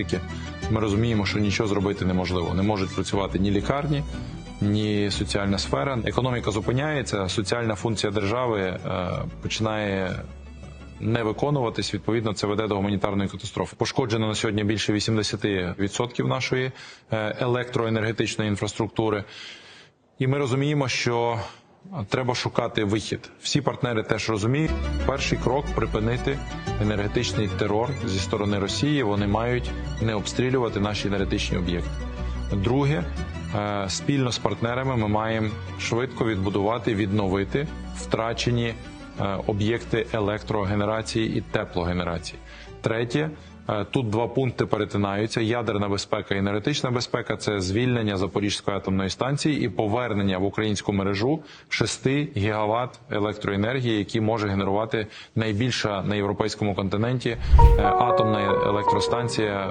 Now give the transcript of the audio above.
електрики, ми розуміємо, що нічого зробити неможливо. Не можуть працювати ні лікарні, ні соціальна сфера. Економіка зупиняється, соціальна функція держави е, починає не виконуватись. Відповідно, це веде до гуманітарної катастрофи. Пошкоджено на сьогодні більше 80% нашої е, електроенергетичної інфраструктури. І ми розуміємо, що треба шукати вихід. Всі партнери теж розуміють. Перший крок припинити енергетичний терор зі сторони Росії. Вони мають не обстрілювати наші енергетичні об'єкти. Друге, е, спільно з партнерами ми маємо швидко відбудувати, відновити втрачені е, об'єкти електрогенерації і теплогенерації. Третє. Е, Тут два пункти перетинаються: ядерна безпека і енергетична безпека це звільнення Запорізької атомної станції і повернення в українську мережу 6 гігават електроенергії, які може генерувати найбільша на європейському континенті е, атомна електростанція